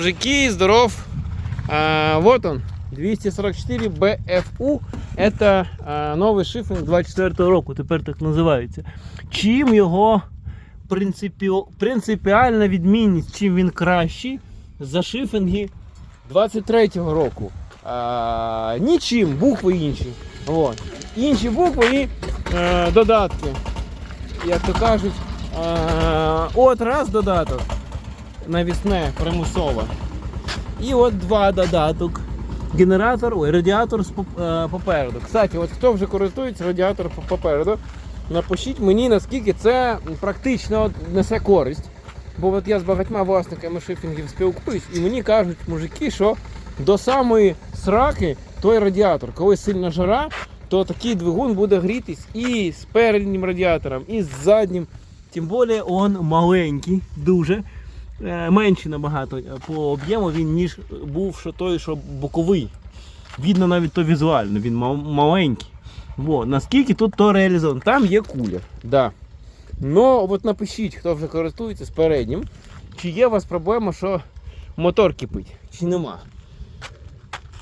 Мужики, здоров. А, вот он, 244 BFU. Это а, новий шифінг 24 року, тепер так називається. Чим його принципі... принципіальна відмінність, чим він кращий за шифінги 23-го року. А, нічим, букви інші. От. Інші букви і е, додатки. Як то кажуть, е, от раз додаток навісне примусове. І от два додаток. Генератор, ой, радіатор е, попереду. Кстати, от хто вже користується радіатором попереду, напишіть мені, наскільки це практично несе користь. Бо от я з багатьма власниками шифінгів спілкуюсь, і мені кажуть мужики, що до самої сраки той радіатор, коли сильна жара, то такий двигун буде грітись і з переднім радіатором, і з заднім. Тим більше він маленький, дуже. Е, менший набагато е, по об'єму він, ніж був що той, що боковий. Видно навіть то візуально, він маленький. Во, наскільки тут то реалізовано. Там є кулер. Да. Ну, от напишіть, хто вже користується з переднім, чи є у вас проблема, що мотор кипить, чи нема.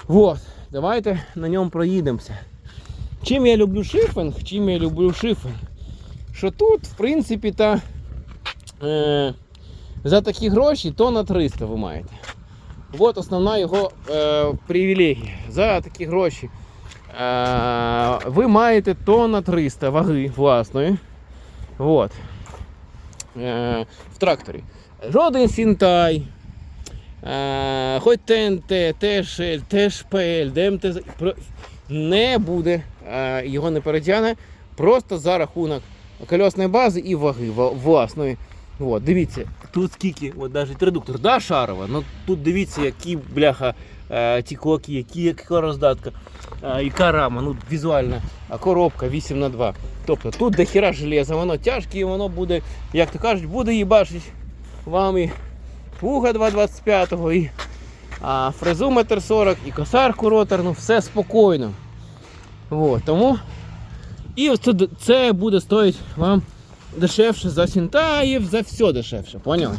Вот, давайте на ньому проїдемося. Чим я люблю шифінг, чим я люблю шифінг? Що тут, в принципі, та. Е, за такі гроші то на 300 ви маєте. От основна його е, привілегія. За такі гроші е, ви маєте то на 300 ваги власної. От. Е, в тракторі. Жоден Сінтай, е, хоч ТНТ, ТШЛ, ТШПЛ, ДМТ не буде, е, його не перетягне просто за рахунок кольосної бази і ваги власної. От, дивіться, тут скільки, от навіть редуктор, да, шарова, ну тут дивіться, які бляха, е, ті коки, які, яка роздатка, е, яка рама, ну а коробка 8 на 2 Тобто тут до хіра железа, воно тяжке і воно буде, як то кажуть, буде їбашить вам і пуга 225 і а, фрезометр 40, і косарку роторну, все спокійно. От, тому і це, це буде стоїть вам дешевше за сінтаїв, за все дешевше, поняли?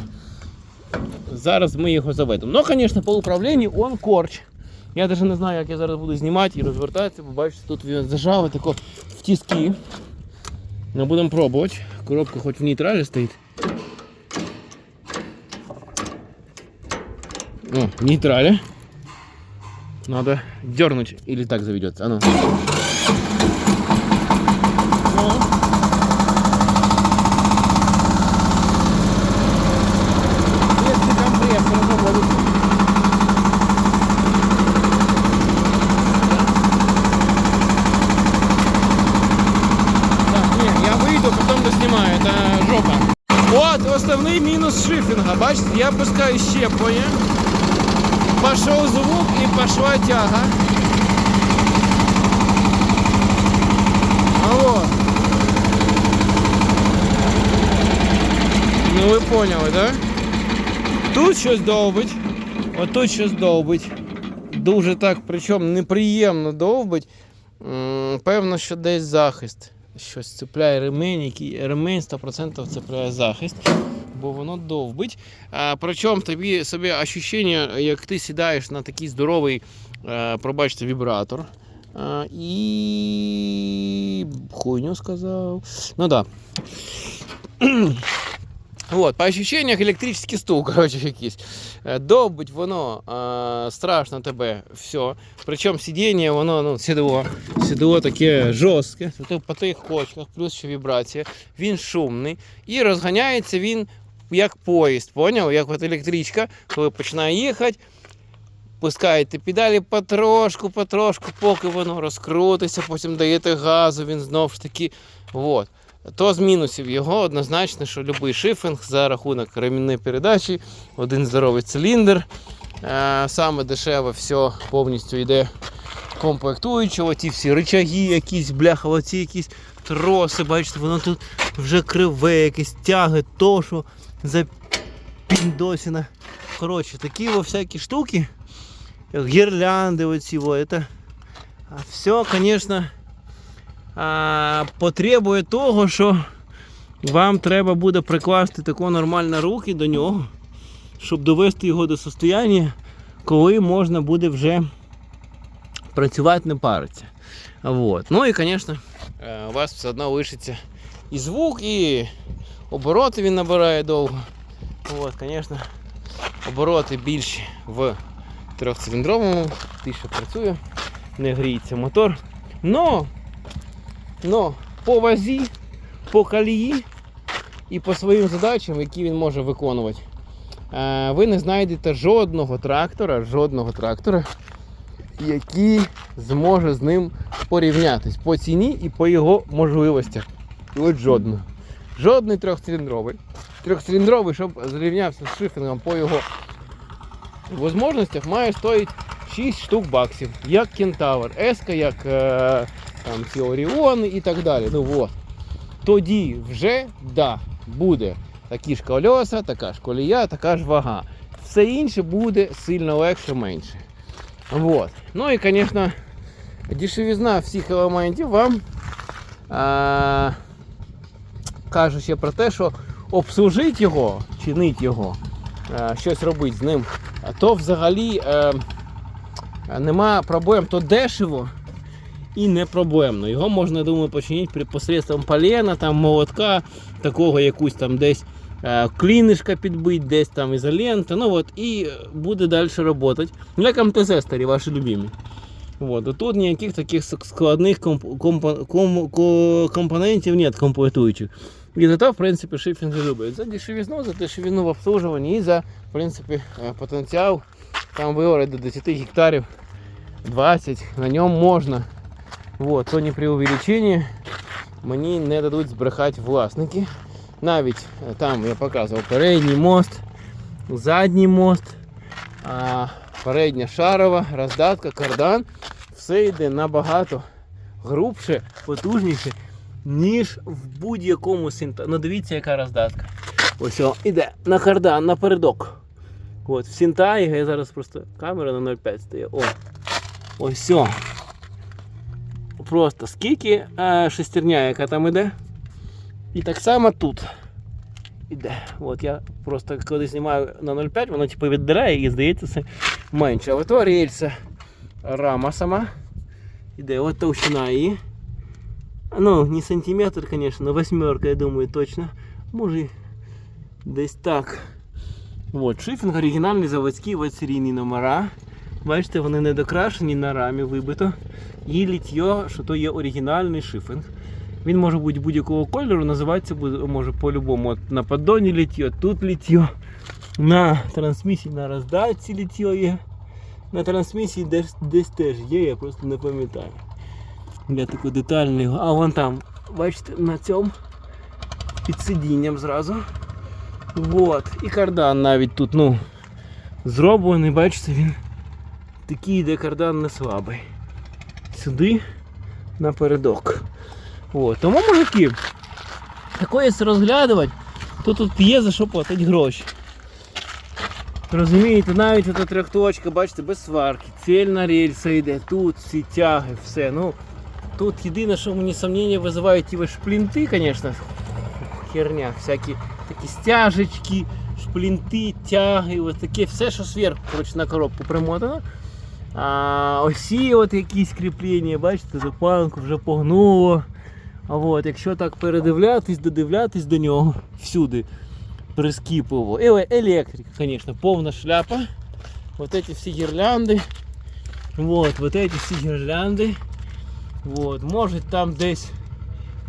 Зараз ми його заведемо. Ну, звісно, по управлінню он корч. Я навіть не знаю, як я зараз буду знімати і розвертатися, бо бачите, тут він зажав тако в тіски. Ну, будемо пробувати. Коробка хоч в нейтралі стоїть. О, в нейтрале. Надо дернуть или так заведется. А ну. Ну. Это жопа. Вот основний мінус шифінга. Бачите, я пускаю щеплення. Пошел звук и пошла тяга. Алло. Ну ви поняли, да? Тут щось довбить, отут щось довбить. Дуже так, причому неприємно довбить. Певно, що десь захист. Щось цепляє ремень, який ремень 100% цепляє захист, бо воно довбить. А, причому тобі собі ощущення, як ти сідаєш на такий здоровий, е, пробачте, вібратор. А, і хуйню сказав. Ну да. Вот, по ощущениях електричний стул, короче, якийсь. Е, Довбить воно е, страшно тебе все. Причому сидіння, воно, ну, сідло, сідло таке жорстке, по тих кочках, плюс ще вібрація. Він шумний. І розганяється він як поїзд, поняв? Як от електричка, коли починає їхати. Пускаєте педалі потрошку, потрошку, поки воно розкрутиться, потім даєте газу, він знову ж таки. Вот. То з мінусів його однозначно, що будь-який шифінг за рахунок ремінної передачі, один здоровий циліндр. Е, Саме дешеве все повністю йде комплектуючого. Ті всі рычаги, якісь бляха, оці якісь троси, бачите, воно тут вже криве, якісь тяги, то що за піндосіна. Коротше, такі во всякі штуки, гірлянди оці, это, все, звісно, потребує того, що вам треба буде прикласти тако нормально руки до нього. щоб довести його до состояння, коли можна буде вже працювати не париться. Вот. Ну і, звісно, е, у вас все одно лишиться і звук, і обороти він набирає довго. От, звісно, обороти більші в трьохциліндровому, тише працює, не гріється мотор. Но, но по вазі, по колії і по своїм задачам, які він може виконувати, е, ви не знайдете жодного трактора, жодного трактора, який зможе з ним порівнятись по ціні і по його можливостях. І от жодного. Жодний трьохциліндровий. Трьохциліндровий, щоб зрівнявся з шифінгом по його можливостях, має стоїть 6 штук баксів. Як Кентавр, Еска, як е, там ці і так далі. Ну от. Тоді вже да, буде такі ж колеса, така ж колія, така ж вага. Все інше буде сильно легше, менше. Вот. Ну і, звісно, дешевізна всіх елементів вам а, каже ще про те, що обслужити його, чинити його, а, щось робити з ним, то взагалі е, нема проблем, то дешево і не проблемно. Його можна, думаю, починити посредством полена, там, молотка, такого якусь там десь е, клінишка підбити, десь там ізолента, ну от, і буде далі працювати. Як МТЗ старі, ваші любимі. Вот. а Тут ніяких таких складних комп компо- ком ко- компонентів нет комплектуючих. І за то, в принципі, шифінги люблять. За дешевізну, за дешевізну в обслужуванні і за, в принципі, е, потенціал там виорить до 10 гектарів 20, на ньому можна. Вот, то не при увеличенні мені не дадуть збрехати власники. Навіть е, там я показував передній мост, задній мост, а, передня шарова, роздатка, кардан. Все йде набагато грубше, потужніше, ніж в будь-якому синта. Ну дивіться, яка роздатка. Ось о, іде на кардан, напередок. От, в Сінтаї, я зараз просто камера на 0,5 стає. О, ось о. Просто скільки е, шестерня, яка там іде. І так само тут іде. От я просто коли знімаю на 0,5, воно типу віддирає і здається це менше. Але то рельса рама сама. Іде от товщина її. Ну, не сантиметр, звісно, восьмерка, я думаю, точно. Може десь так. От, шифінг оригінальний заводський, от серійні номера. Бачите, вони не докрашені на рамі вибито. І літьо, що то є оригінальний шифінг. Він може бути будь-якого кольору, називається може по-любому. От на поддоні літьо, тут літьо, на трансмісії, на роздатці літьо є. На трансмісії десь, десь теж є, я просто не пам'ятаю. Я такий детальний. А вон там, бачите, на цьому під сидінням зразу. Вот. І кардан навіть тут, ну, зроблений, бачите, він такий йде кардан не слабий. Сюди напередок. От. Тому мужики, такое розглядувати, то тут є за що платити гроші. Розумієте, навіть ця трьохточка, бачите, без сварки, цельна рельса йде, тут всі тяги, все. Ну, тут єдине, що мені сумніння визивають ті шплінти, звісно, херня, всякі такі стяжечки, шплінти, тяги, ось таке все, що зверху на коробку примотано. А осі от якісь кріплення, бачите, запалку вже погнуло. А от, якщо так передивлятись, додивлятись до нього всюди прискіпливо. І електрика, звісно, повна шляпа. Вот эти всі гірлянди. Вот, вот эти всі гірлянди. Вот, може там десь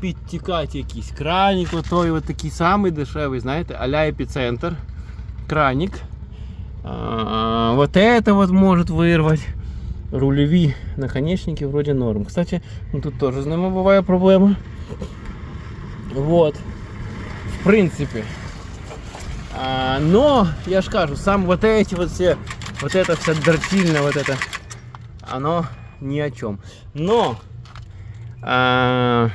підтікати якийсь кранік, отой от такий самий дешевий, знаєте, а-ля епіцентр. Краник. А, вот это вот может вырвать. Рулеві наконечники вроде норм. Кстати, ну тут тоже з ними проблема. Вот. В принципе. А, но, я ж кажу, сам вот эти вот все, вот это вся дрочильня, вот это, оно ни о чем. Но, а,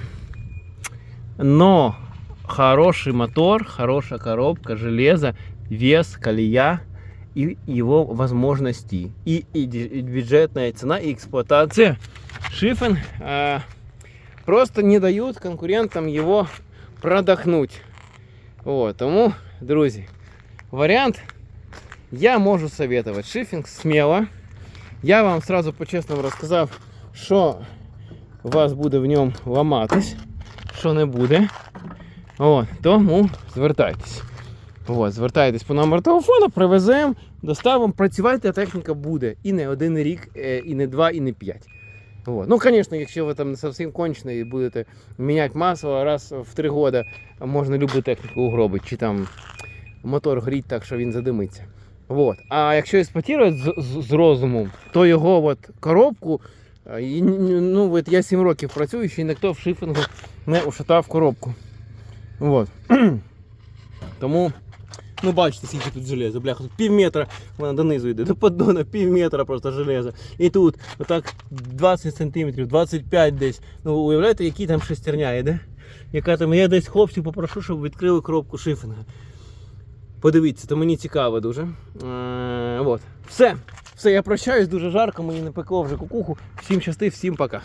но хороший мотор, хорошая коробка, железо, вес, колея и его возможности. И, и ди- и бюджетная цена, и эксплуатация. Шифен а, просто не дают конкурентам его продохнуть. От, тому, друзі, варіант я можу советовать шифінг смело. Я вам сразу по-чесному розказав, що у вас буде в ньому ламатись, що не буде. От, тому звертайтесь. От, звертайтесь по номеру телефону, привеземо, доставимо, працювати, а техніка буде. І не один рік, е, і не два, і не п'ять. От. Ну, звісно, якщо ви там не зовсім кончені і будете міняти масло раз в три роки, можна любу техніку угробити, чи там мотор гріть так, що він задимиться. Вот. А якщо експлуатувати з, з, з розумом, то його от коробку, е, і, ну, от я 7 років працюю, ще ніхто в шифінгу не ушатав коробку. Вот. Тому, ну бачите, скільки тут железа, бляха, тут пів метра, вона донизу йде, до поддона пів метра просто железа. І тут отак 20 сантиметрів, 25 десь. Ну уявляєте, які там шестерня йде? Яка там, я десь хлопців попрошу, щоб відкрили коробку шифінга. Подивіться, то мені цікаво дуже. Е, вот. Все. Все, я прощаюсь, дуже жарко, мені не пекло вже кукуху. Всім щасти, всім пока.